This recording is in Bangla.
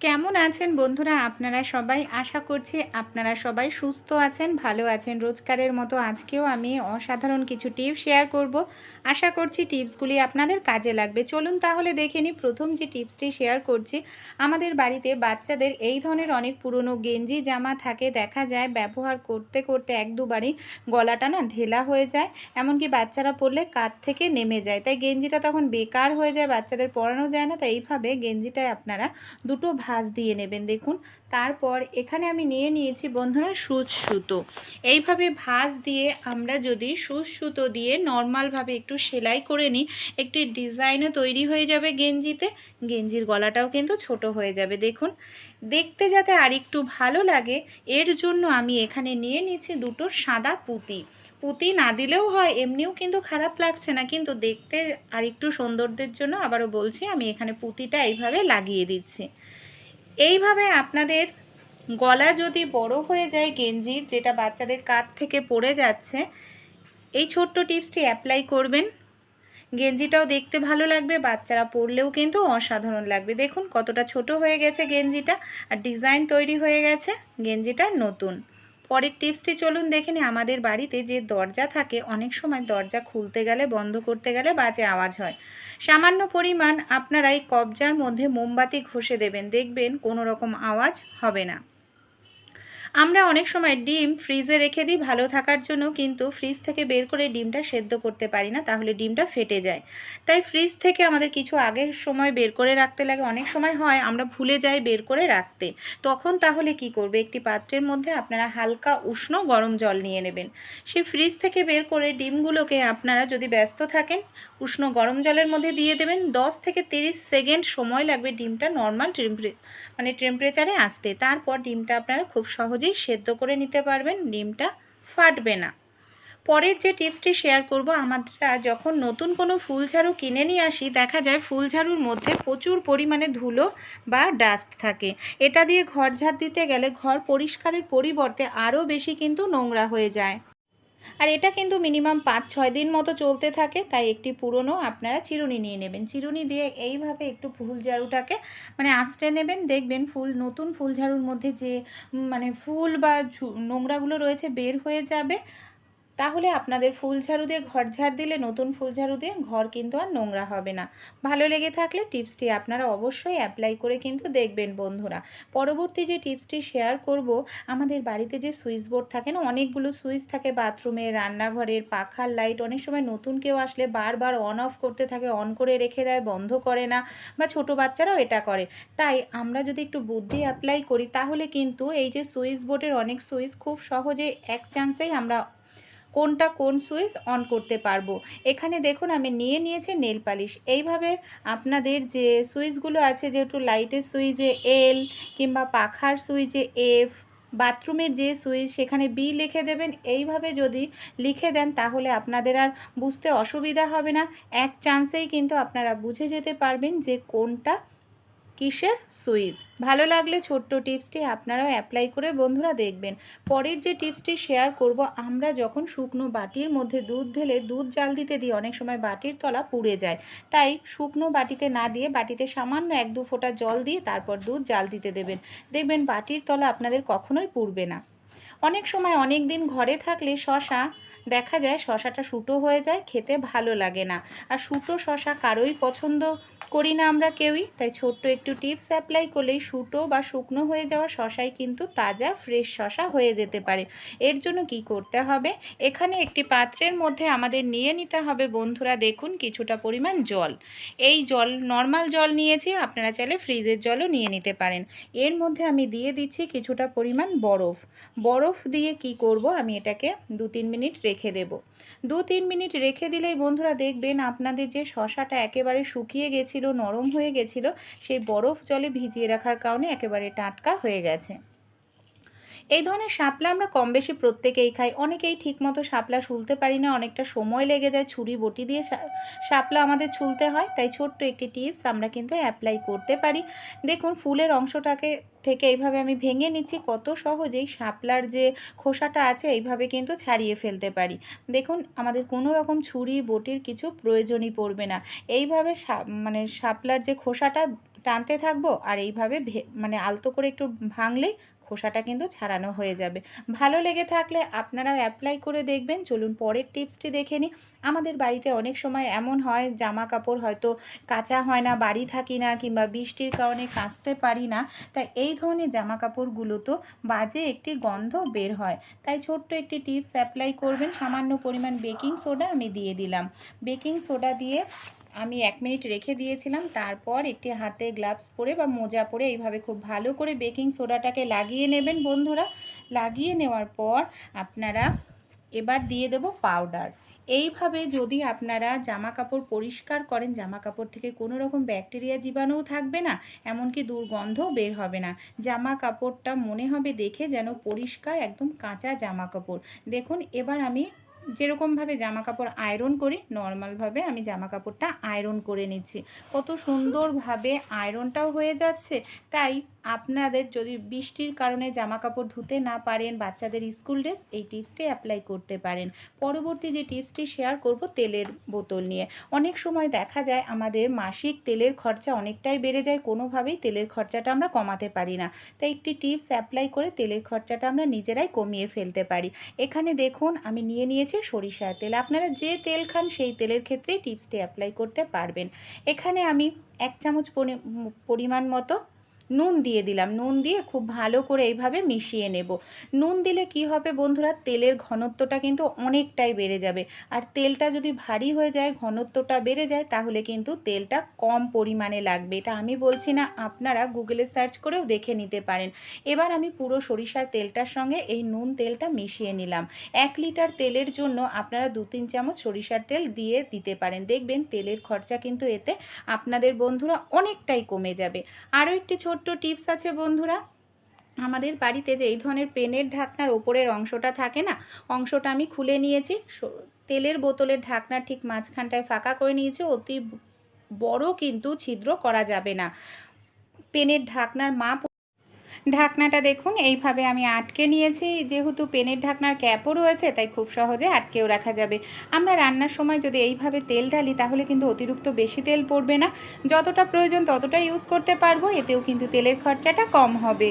কেমন আছেন বন্ধুরা? আপনারা সবাই? আশা করছি আপনারা সবাই সুস্থ আছেন, ভালো আছেন। রোজকারের মতো আজকেও আমি অসাধারণ কিছু টিপস শেয়ার করব। আশা করছি টিপসগুলি আপনাদের কাজে লাগবে। চলুন তাহলে দেখে নিই, প্রথম যে টিপসটি শেয়ার করছি, আমাদের বাড়িতে বাচ্চাদের এই ধরনের অনেক পুরনো গেঞ্জি জামা থাকে। দেখা যায় ব্যবহার করতে করতে এক দুবারই গলাটা না ঢেলা হয়ে যায়, এমনকি বাচ্চারা পরলে কাত থেকে নেমে যায়। তাই গেঞ্জিটা তখন বেকার হয়ে যায়, বাচ্চাদের পরানো যায় না। তাই এইভাবে গেঞ্জিটায় আপনারা দুটো ভাঁজ দিয়ে নেবেন, দেখুন। তারপর এখানে আমি নিয়ে নিয়েছি, বন্ধুরা, সুচ সুতো। এইভাবে ভাঁজ দিয়ে আমরা যদি সুচ সুতো দিয়ে নর্মালভাবে একটু সেলাই করে নিই, একটি ডিজাইনও তৈরি হয়ে যাবে গেঞ্জিতে। গেঞ্জির গলাটাও কিন্তু ছোট হয়ে যাবে, দেখুন। দেখতে যাতে আরেকটু ভালো লাগে, এর জন্য আমি এখানে নিয়ে নিচ্ছি দুটো সাদা পুঁতি। পুঁতি না দিলেও হয়, এমনিও কিন্তু খারাপ লাগছে না, কিন্তু দেখতে আর একটু সৌন্দর্যের জন্য আবারও বলছি, আমি এখানে পুঁতিটা এইভাবে লাগিয়ে দিচ্ছি। এইভাবে আপনাদের গলা যদি বড় হয়ে যায় গেঞ্জির, যেটা বাচ্চাদের কাত থেকে পড়ে যাচ্ছে, এই ছোট্ট টিপসটি অ্যাপ্লাই করবেন। গেঞ্জিটাও দেখতে ভালো লাগবে, বাচ্চারা পরলেও কিন্তু অসাধারণ লাগবে। দেখুন কতটা ছোট হয়ে গেছে গেঞ্জিটা, আর ডিজাইন তৈরি হয়ে গেছে, গেঞ্জিটা নতুন। পরের টিপসটি চলুন দেখে আমাদের বাড়িতে যে দরজা থাকে, অনেক সময় দরজা খুলতে গেলে, বন্ধ করতে গেলে বাজে আওয়াজ হয়। সামান্য পরিমাণ আপনারা এই কবজার মধ্যে মোমবাতি ঘষে দেবেন। দেখবেন কোনো রকম আওয়াজ হবে না। আমরা অনেক সময় ডিম ফ্রিজে রেখে দিই ভালো থাকার জন্য, কিন্তু ফ্রিজ থেকে বের করে ডিমটা সেদ্ধ করতে পারি না, তাহলে ডিমটা ফেটে যায়। তাই ফ্রিজ থেকে আমাদের কিছু আগের সময় বের করে রাখতে লাগে। অনেক সময় হয় আমরা ভুলে যাই বের করে রাখতে। তখন তাহলে কি করবে? একটি পাত্রের মধ্যে আপনারা হালকা উষ্ণ গরম জল নিয়ে নেবেন। সেই ফ্রিজ থেকে বের করে ডিমগুলোকে আপনারা যদি ব্যস্ত থাকেন, উষ্ণ গরম জলের মধ্যে দিয়ে দেবেন। 10 থেকে 30 সেকেন্ড সময় লাগবে ডিমটা নর্মাল টেম্পারে মানে টেম্পারেচারে আসতে। তারপর ডিমটা আপনারা খুব সহজেই সেদ্ধ করে নিতে পারবেন, ডিমটা ফাটবে না। পরের যে টিপসটি শেয়ার করব, আমরা যখন নতুন কোনো ফুলঝাড়ু কিনে নিয়ে আসি, দেখা যায় ফুলঝাড়ুর মধ্যে প্রচুর পরিমাণে ধুলো বা ডাস্ট থাকে। এটা দিয়ে ঘর ঝাড় দিতে গেলে ঘর পরিষ্কারের পরিবর্তে আরও বেশি কিন্তু নোংরা হয়ে যায়। আর এটা কিন্তু মিনিমাম পাঁচ, ছয় দিন মতো চলতে থাকে, তাই একটি পুরনো আপনারা চিরুনি নিয়ে নেবেন। চিরুনি দিয়ে এইভাবে একটু ফুল ঝাড়ুটাকে মানে আঁচড়ে নেবেন, দেখবেন ফুল, নতুন ফুল ঝাড়ুর মধ্যে যে মানে ফুল বা নোংরাগুলো রয়েছে বের হয়ে যাবে তাহলে আপনাদের ফুল ঝাড়ু দিয়ে ঘর ঝাড় দিলে নতুন ফুল ঝাড়ু দিয়ে ঘর কিন্তু আর নোংরা হবে না। ভালো লেগে থাকলে টিপসটি আপনারা অবশ্যই অ্যাপ্লাই করে কিন্তু দেখবেন বন্ধুরা। পরবর্তী যে টিপসটি শেয়ার করব, আমাদের বাড়িতে যে সুইচ বোর্ড থাকে না, অনেকগুলো সুইচ থাকে বাথরুমে রান্নাঘরের, পাখার লাইট অনেক সময় নতুন কেউ আসলে বারবার অন অফ করতে থাকে অন করে রেখে দেয়, বন্ধ করে না, বা ছোট বাচ্চারাও এটা করে। তাই আমরা যদি একটু বুদ্ধি অ্যাপ্লাই করি, তাহলে কিন্তু এই যে সুইচ বোর্ডের অনেক সুইচ খুব সহজে এক চান্সেই আমরা কোনটা কোন সুইচ অন করতে পারব। এখানে দেখুন আমি নিয়ে নিয়েছি নেল পালিশ। এইভাবে আপনাদের যে সুইচগুলো আছে, যেহেতু লাইটের সুইচে এল কিংবা পাখার সুইচে এফ বাথরুমের যে সুইচ, সেখানে বি লিখে দেবেন। এইভাবে যদি লিখে দেন, তাহলে আপনাদের আর বুঝতে অসুবিধা হবে না। এক চান্সেই কিন্তু আপনারা বুঝে যেতে পারবেন যে কোনটা কিসের সুইচ ভালো লাগলে ছোট্ট টিপসটি আপনারাও অ্যাপ্লাই করে বন্ধুরা দেখবেন। পরের যে টিপসটি শেয়ার করব, আমরা যখন শুকনো বাটির মধ্যে দুধ ঢেলে দুধ জাল দিতে দিই, অনেক সময় বাটির তলা পুড়ে যায়। তাই শুকনো বাটিতে না দিয়ে বাটিতে সামান্য এক দু ফোঁটা জল দিয়ে তারপর দুধ জাল দিতে দেবেন। দেখবেন বাটির তলা আপনাদের কখনোই পুড়বে না। অনেক সময় অনেক দিন ঘরে থাকলে শশা দেখা যায় শশাটা শুটো হয়ে যায়, খেতে ভালো লাগে না। আর শুটো শশা কারোই পছন্দ করি না আমরা কেউই। তাই ছোট্ট একটু টিপস অ্যাপ্লাই করলেই শুটো বা শুকনো হয়ে যাওয়া শশাই কিন্তু তাজা, ফ্রেশ শশা হয়ে যেতে পারে। এর জন্য কি করতে হবে? এখানে একটি পাত্রের মধ্যে আমাদের নিয়ে নিতে হবে বন্ধুরা দেখুন কিছুটা পরিমাণ জল। এই জল, নর্মাল জল নিয়েছি, আপনারা চাইলে ফ্রিজের জলও নিয়ে নিতে পারেন। এর মধ্যে আমি দিয়ে দিচ্ছি কিছুটা পরিমাণ বরফ। বরফ দিয়ে কি করব? আমি এটাকে দু তিন মিনিট রেখে দেব। দু তিন মিনিট রেখে দিলেই বন্ধুরা দেখবেন আপনাদের যে শশাটা একেবারে শুকিয়ে গেছিল, নরম হয়ে গেছিল, সেই বরফ জলে ভিজিয়ে রাখার কারণে একেবারে টাটকা হয়ে গেছে। এই ধরনের শাপলা আমরা কম বেশি প্রত্যেকেই খাই। অনেকেই ঠিকমতো শাপলা শুলতে পারি না, অনেকটা সময় লেগে যায় ছুরি বটি দিয়ে শাপলা আমাদের ছুলতে হয়, তাই ছোট্ট একটি টিপস আমরা কিন্তু অ্যাপ্লাই করতে পারি। দেখুন, ফুলের অংশটাকে থেকে এইভাবে আমি ভেঙে নিচ্ছি, কত সহজেই শাপলার যে খোসাটা আছে এইভাবে কিন্তু ছাড়িয়ে ফেলতে পারি। দেখুন, আমাদের কোনো রকম ছুরি বটির কিছু প্রয়োজনই পড়বে না। এইভাবে মানে শাপলার যে খোসাটা টানতে থাকব, আর এইভাবে মানে আলতো করে একটু ভাঙলেই খোসাটা কিন্তু ছাড়ানো হয়ে যাবে। ভালো লেগে থাকলে আপনারাও অ্যাপ্লাই করে দেখবেন। চলুন পরের টিপসটি দেখে নিই। আমাদের বাড়িতে অনেক সময় এমন হয় জামা কাপড় হয়তো কাঁচা হয় না, বাড়ি থাকি না কিংবা বৃষ্টির কারণে কাচতে পারি না। তাই এই ধরনের জামা কাপড়গুলো তো বাজে একটি গন্ধ বের হয়। তাই ছোট্ট একটি টিপস অ্যাপ্লাই করবেন। সামান্য পরিমাণ বেকিং সোডা আমি দিয়ে দিলাম। বেকিং সোডা দিয়ে আমি এক মিনিট রেখে দিয়েছিলাম, তারপর একটি হাতে গ্লাভস পরে বা মোজা পরে এইভাবে খুব ভালো করে বেকিং সোডাটাকে লাগিয়ে নেবেন বন্ধুরা। লাগিয়ে নেওয়ার পর আপনারা এবার দিয়ে দেব পাউডার। এইভাবে যদি আপনারা জামা কাপড় পরিষ্কার করেন জামা কাপড় থেকে কোনো রকম ব্যাকটেরিয়া জীবাণুও থাকবে না, এমনকি দুর্গন্ধও বের হবে না। জামা কাপড়টা মনে হবে দেখে যেন পরিষ্কার একদম কাঁচা জামা কাপড় দেখুন, এবার আমি যেরকমভাবে জামা কাপড় আয়রন করি নর্মালভাবে আমি জামা কাপড়টা আয়রন করে নিচ্ছি। কত সুন্দরভাবে আয়রনটাও হয়ে যাচ্ছে, তাই আপনাদের যদি বৃষ্টির কারণে জামা কাপড় ধুতে না পারেন বাচ্চাদের স্কুল ড্রেস, এই টিপসটি অ্যাপ্লাই করতে পারেন। পরবর্তী যে টিপসটি শেয়ার করব তেলের বোতল নিয়ে। অনেক সময় দেখা যায় আমাদের মাসিক তেলের খরচা অনেকটাই বেড়ে যায়, কোনোভাবেই তেলের খরচাটা আমরা কমাতে পারি না। তাই একটি টিপস অ্যাপ্লাই করে তেলের খরচাটা আমরা নিজেরাই কমিয়ে ফেলতে পারি। এখানে দেখুন, আমি নিয়ে নিয়েছি সরিষার তেল। আপনারা যে তেল খান সেই তেলের ক্ষেত্রেই টিপসটি অ্যাপ্লাই করতে পারবেন। এখানে আমি এক চামচ পরিমাণ মতো নুন দিয়ে দিলাম। নুন দিয়ে খুব ভালো করে এইভাবে মিশিয়ে নেব। নুন দিলে কি হবে বন্ধুরা? তেলের ঘনত্বটা কিন্তু অনেকটাই বেড়ে যাবে। আর তেলটা যদি ভারী হয়ে যায়, ঘনত্বটা বেড়ে যায়, তাহলে কিন্তু তেলটা কম পরিমাণে লাগবে। এটা আমি বলছি না, আপনারা গুগলে সার্চ করেও দেখে নিতে পারেন। এবার আমি পুরো সরিষার তেলটার সঙ্গে এই নুন তেলটা মিশিয়ে নিলাম। এক লিটার তেলের জন্য আপনারা দু তিন চামচ সরিষার তেল দিয়ে দিতে পারেন। দেখবেন তেলের খরচা কিন্তু এতে আপনাদের বন্ধুরা অনেকটাই কমে যাবে। আরও একটি ছোট্ট টিপস আছে বন্ধুরা। আমাদের বাড়িতে যে এই ধরনের পেনের ঢাকনার ওপরের অংশটা থাকে না, অংশটা আমি খুলে নিয়েছি। তেলের বোতলের ঢাকনার ঠিক মাঝখানটায় ফাঁকা করে নিয়েছি, অতি বড় কিন্তু ছিদ্র করা যাবে না। পেনের ঢাকনার মাপ ঢাকনাটা দেখুন, এইভাবে আমি আটকে নিয়েছি। যেহেতু পেনের ঢাকনার ক্যাপও রয়েছে, তাই খুব সহজে আটকেও রাখা যাবে। আমরা রান্নার সময় যদি এইভাবে তেল ঢালি, তাহলে কিন্তু অতিরিক্ত বেশি তেল পড়বে না। যতটা প্রয়োজন ততটা ইউজ করতে পারব, এতেও কিন্তু তেলের খরচাটা কম হবে।